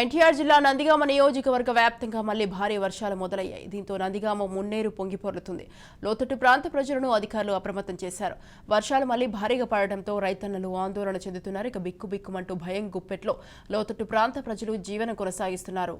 ఎన్టీఆర్ జిల్లా నందిగామ నియోజకవర్గ వ్యాప్తంగా మళ్ళీ భారీ వర్షాలు మొదలయ్యాయి. దీంతో నందిగామ మున్నేరు పొంగిపొర్లుతుంది లోతట్టు ప్రాంత ప్రజలను అధికారులు అప్రమత్తం చేశారు. వర్షాలు మళ్ళీ భారీగా పడడంతో రైతన్నలు ఆందోళన చెందుతున్నారు. ఇక బిక్కుబిక్కుమంటూ భయం గుప్పెట్లో లోతట్టు ప్రాంత ప్రజలు జీవనం కొనసాగిస్తున్నారు.